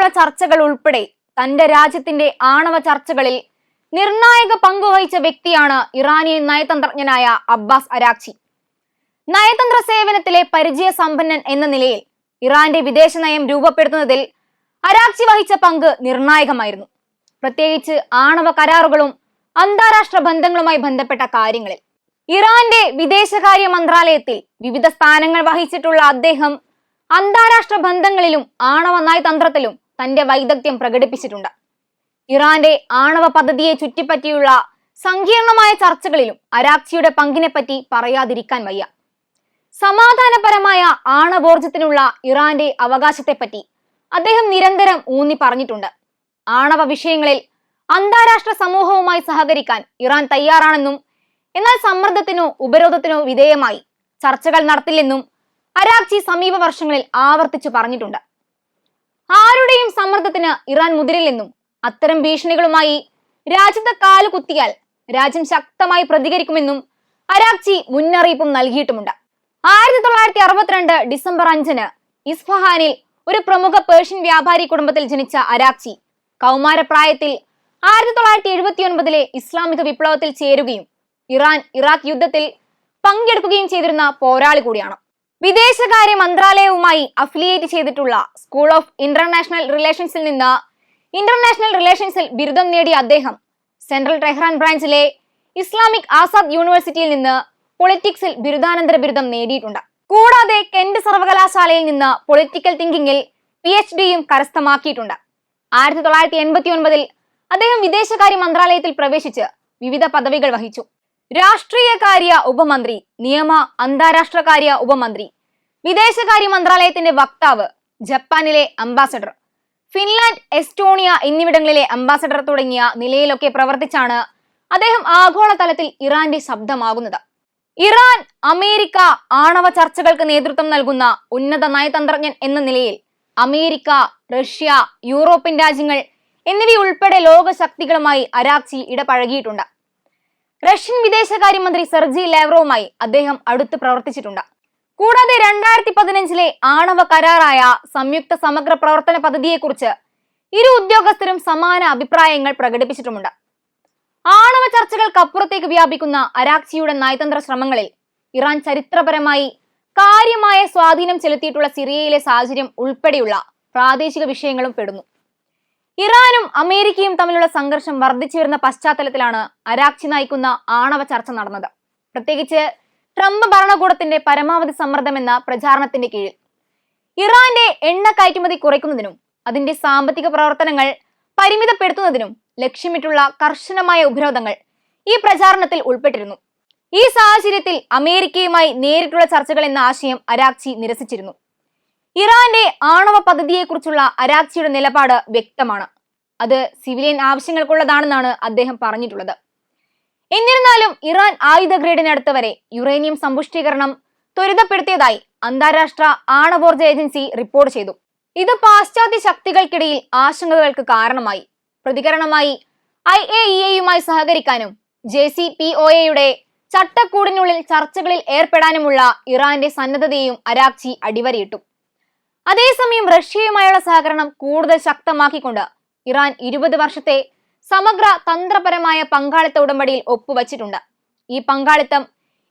തമ്മിലുള്ള ചർച്ചകൾ ഉൾപ്പെടെ തന്റെ രാജ്യത്തിന്റെ ആണവ ചർച്ചകളിൽ നിർണായക പങ്കുവഹിച്ച വ്യക്തിയാണ് ഇറാനിയൻ നയതന്ത്രജ്ഞനായ അബ്ബാസ് അരാക്ചി നയതന്ത്ര സേവനത്തിലെ പരിചയ സമ്പന്നൻ എന്ന നിലയിൽ ഇറാന്റെ വിദേശ നയം രൂപപ്പെടുത്തുന്നതിൽ അരാക്ചി വഹിച്ച പങ്ക് നിർണായകമായിരുന്നു. പ്രത്യേകിച്ച് ആണവ കരാറുകളും അന്താരാഷ്ട്ര ബന്ധങ്ങളുമായി ബന്ധപ്പെട്ട കാര്യങ്ങളിൽ. ഇറാന്റെ വിദേശകാര്യ മന്ത്രാലയത്തിൽ വിവിധ സ്ഥാനങ്ങൾ വഹിച്ചിട്ടുള്ള അദ്ദേഹം അന്താരാഷ്ട്ര ബന്ധങ്ങളിലും ആണവ നയതന്ത്രത്തിലും തന്റെ വൈദഗ്ധ്യം പ്രകടിപ്പിച്ചിട്ടുണ്ട്. ഇറാന്റെ ആണവ പദ്ധതിയെ ചുറ്റിപ്പറ്റിയുള്ള സങ്കീർണമായ ചർച്ചകളിലും അരാക്ചിയുടെ പങ്കിനെപ്പറ്റി പറയാതിരിക്കാൻ വയ്യ. സമാധാനപരമായ ആണവോർജത്തിനുള്ള ഇറാന്റെ അവകാശത്തെപ്പറ്റി അദ്ദേഹം നിരന്തരം ഊന്നി പറഞ്ഞിട്ടുണ്ട്. ആണവ വിഷയങ്ങളിൽ അന്താരാഷ്ട്ര സമൂഹവുമായി സഹകരിക്കാൻ ഇറാൻ തയ്യാറാണെന്നും എന്നാൽ സമ്മർദ്ദത്തിനോ ഉപരോധത്തിനോ വിധേയമായി ചർച്ചകൾ നടത്തില്ലെന്നും അരാക്ചി സമീപ വർഷങ്ങളിൽ ആവർത്തിച്ചു പറഞ്ഞിട്ടുണ്ട്. ആരുടെയും സമ്മർദ്ദത്തിന് ഇറാൻ മുതിരില്ലെന്നും അത്തരം ഭീഷണികളുമായി രാജ്യത്ത് കാൽ കുത്തിയാൽ രാജ്യം ശക്തമായി പ്രതികരിക്കുമെന്നും അരാക്ചി മുന്നറിയിപ്പും നൽകിയിട്ടുമുണ്ട്. ആയിരത്തി തൊള്ളായിരത്തി അറുപത്തിരണ്ട് ഡിസംബർ അഞ്ചിന് ഇസ്ഫഹാനിൽ ഒരു പ്രമുഖ പേർഷ്യൻ വ്യാപാരി കുടുംബത്തിൽ ജനിച്ച അരാക്ചി കൗമാരപ്രായത്തിൽ ആയിരത്തി തൊള്ളായിരത്തി എഴുപത്തി ഒൻപതിലെ ഇസ്ലാമിക വിപ്ലവത്തിൽ ചേരുകയും ഇറാൻ ഇറാഖ് യുദ്ധത്തിൽ പങ്കെടുക്കുകയും ചെയ്തിരുന്ന പോരാളി കൂടിയാണ്. വിദേശകാര്യ മന്ത്രാലയവുമായി അഫിലിയേറ്റ് ചെയ്തിട്ടുള്ള സ്കൂൾ ഓഫ് ഇന്റർനാഷണൽ റിലേഷൻസിൽ നിന്ന് ഇന്റർനാഷണൽ റിലേഷൻസിൽ ബിരുദം നേടിയ അദ്ദേഹം സെൻട്രൽ ടെഹ്റാൻ ബ്രാഞ്ചിലെ ഇസ്ലാമിക് ആസാദ് യൂണിവേഴ്സിറ്റിയിൽ നിന്ന് പൊളിറ്റിക്സിൽ ബിരുദാനന്തര ബിരുദം നേടിയിട്ടുണ്ട്. കൂടാതെ കെന്റ് സർവകലാശാലയിൽ നിന്ന് പൊളിറ്റിക്കൽ തിങ്കിങ്ങിൽ പി എച്ച് ഡിയും കരസ്ഥമാക്കിയിട്ടുണ്ട്. ആയിരത്തി തൊള്ളായിരത്തി എൺപത്തി ഒൻപതിൽ അദ്ദേഹം വിദേശകാര്യ മന്ത്രാലയത്തിൽ പ്രവേശിച്ച് വിവിധ പദവികൾ വഹിച്ചു. രാഷ്ട്രീയകാര്യ ഉപമന്ത്രി നിയമ അന്താരാഷ്ട്ര കാര്യ ഉപമന്ത്രി വിദേശകാര്യ മന്ത്രാലയത്തിന്റെ വക്താവ് ജപ്പാനിലെ അംബാസഡർ ഫിൻലാൻഡ് എസ്റ്റോണിയ എന്നിവിടങ്ങളിലെ അംബാസഡർ തുടങ്ങിയ നിലയിലൊക്കെ പ്രവർത്തിച്ചാണ് അദ്ദേഹം ആഗോളതലത്തിൽ ഇറാന്റെ ശബ്ദമാകുന്നത്. ഇറാൻ അമേരിക്ക ആണവ ചർച്ചകൾക്ക് നേതൃത്വം നൽകുന്ന ഉന്നത നയതന്ത്രജ്ഞൻ എന്ന നിലയിൽ അമേരിക്ക റഷ്യ യൂറോപ്യൻ രാജ്യങ്ങൾ എന്നിവയുൾപ്പെടെ ലോകശക്തികളുമായി അരാക്സി ഇടപഴകിയിട്ടുണ്ട്. റഷ്യൻ വിദേശകാര്യമന്ത്രി സെർജി ലാവ്റോവുമായി അദ്ദേഹം അടുത്ത് പ്രവർത്തിച്ചിട്ടുണ്ട്. കൂടാതെ രണ്ടായിരത്തി പതിനഞ്ചിലെ ആണവ കരാറായ സംയുക്ത സമഗ്ര പ്രവർത്തന പദ്ധതിയെക്കുറിച്ച് ഇരു ഉദ്യോഗസ്ഥരും സമാന അഭിപ്രായങ്ങൾ പ്രകടിപ്പിച്ചിട്ടുമുണ്ട്. ആണവ ചർച്ചകൾക്കപ്പുറത്തേക്ക് വ്യാപിക്കുന്ന അരാക്ചിയുടെ നയതന്ത്ര ശ്രമങ്ങളിൽ ഇറാൻ ചരിത്രപരമായി കാര്യമായ സ്വാധീനം ചെലുത്തിയിട്ടുള്ള സിറിയയിലെ സാഹചര്യം ഉൾപ്പെടെയുള്ള പ്രാദേശിക വിഷയങ്ങളും പെടുന്നു. ഇറാനും അമേരിക്കയും തമ്മിലുള്ള സംഘർഷം വർദ്ധിച്ചു വരുന്ന പശ്ചാത്തലത്തിലാണ് അരാക്ചി നയിക്കുന്ന ആണവ ചർച്ച നടന്നത്. പ്രത്യേകിച്ച് ട്രംപ് ഭരണകൂടത്തിന്റെ പരമാവധി സമ്മർദ്ദം എന്ന പ്രചാരണത്തിന്റെ കീഴിൽ. ഇറാന്റെ എണ്ണ കയറ്റുമതി കുറയ്ക്കുന്നതിനും അതിന്റെ സാമ്പത്തിക പ്രവർത്തനങ്ങൾ പരിമിതപ്പെടുത്തുന്നതിനും ലക്ഷ്യമിട്ടുള്ള കർശനമായ ഉപരോധങ്ങൾ ഈ പ്രചാരണത്തിൽ ഉൾപ്പെട്ടിരുന്നു. ഈ സാഹചര്യത്തിൽ അമേരിക്കയുമായി നേരിട്ടുള്ള ചർച്ചകൾ എന്ന ആശയം അരാക്ചി നിരസിച്ചിരുന്നു. ഇറാന്റെ ആണവ പദ്ധതിയെക്കുറിച്ചുള്ള അരാക്ചിയുടെ നിലപാട് വ്യക്തമാണ്. അത് സിവിലിയൻ ആവശ്യങ്ങൾക്കുള്ളതാണെന്നാണ് അദ്ദേഹം പറഞ്ഞിട്ടുള്ളത്. എന്നിരുന്നാലും ഇറാൻ ആയുധ ഗ്രേഡിനടുത്ത് വരെ യുറേനിയം സമ്പുഷ്ടീകരണം ത്വരിതപ്പെടുത്തിയതായി അന്താരാഷ്ട്ര ആണവോർജ ഏജൻസി റിപ്പോർട്ട് ചെയ്തു. ഇത് പാശ്ചാത്യ ശക്തികൾക്കിടയിൽ ആശങ്കകൾക്ക് കാരണമായി. പ്രതികരണമായി ഐ എ ഇ എയുമായി സഹകരിക്കാനും ജെ സി പി ഒ എയുടെ ചട്ടക്കൂടിനുള്ളിൽ ചർച്ചകളിൽ ഏർപ്പെടാനുമുള്ള ഇറാന്റെ സന്നദ്ധതയും അരാക്ചി അടിവരയിട്ടു. അതേസമയം റഷ്യയുമായുള്ള സഹകരണം കൂടുതൽ ശക്തമാക്കിക്കൊണ്ട് ഇറാൻ ഇരുപത് വർഷത്തെ സമഗ്ര തന്ത്രപരമായ പങ്കാളിത്ത ഉടമ്പടിയിൽ ഒപ്പുവച്ചിട്ടുണ്ട്. ഈ പങ്കാളിത്തം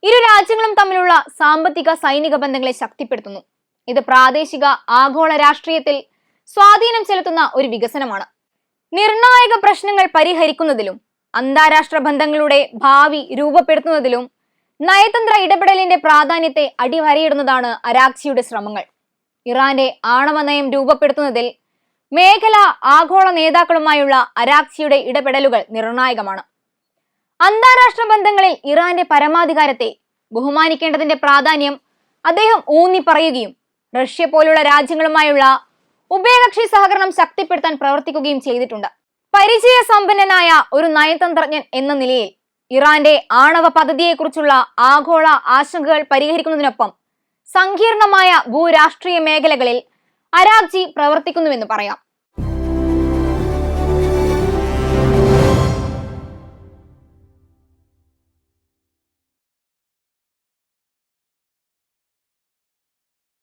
ഇരു രാജ്യങ്ങളും തമ്മിലുള്ള സാമ്പത്തിക സൈനിക ബന്ധങ്ങളെ ശക്തിപ്പെടുത്തുന്നു. ഇത് പ്രാദേശിക ആഗോള രാഷ്ട്രീയത്തിൽ സ്വാധീനം ചെലുത്തുന്ന ഒരു വികസനമാണ്. നിർണായക പ്രശ്നങ്ങൾ പരിഹരിക്കുന്നതിലും അന്താരാഷ്ട്ര ബന്ധങ്ങളുടെ ഭാവി രൂപപ്പെടുത്തുന്നതിലും നയതന്ത്ര ഇടപെടലിന്റെ പ്രാധാന്യത്തെ അടിവരയിടുന്നതാണ് അരാക്സിയുടെ ശ്രമങ്ങൾ. ഇറാന്റെ ആണവ നയം രൂപപ്പെടുത്തുന്നതിൽ മേഖല ആഗോള നേതാക്കളുമായുള്ള അരാക്സിയുടെ ഇടപെടലുകൾ നിർണായകമാണ്. അന്താരാഷ്ട്ര ബന്ധങ്ങളിൽ ഇറാന്റെ പരമാധികാരത്തെ ബഹുമാനിക്കേണ്ടതിന്റെ പ്രാധാന്യം അദ്ദേഹം ഊന്നി പറയുകയും റഷ്യ പോലുള്ള രാജ്യങ്ങളുമായുള്ള ഉഭയകക്ഷി സഹകരണം ശക്തിപ്പെടുത്താൻ പ്രവർത്തിക്കുകയും ചെയ്തിട്ടുണ്ട്. പരിചയസമ്പന്നനായ ഒരു നയതന്ത്രജ്ഞൻ എന്ന നിലയിൽ ഇറാന്റെ ആണവ പദ്ധതിയെക്കുറിച്ചുള്ള ആഗോള ആശങ്കകൾ പരിഹരിക്കുന്നതിനൊപ്പം സങ്കീർണമായ ഭൂരാഷ്ട്രീയ മേഖലകളിൽ അരാഗ്ജി പ്രവർത്തിക്കുന്നുവെന്ന് പറയാം.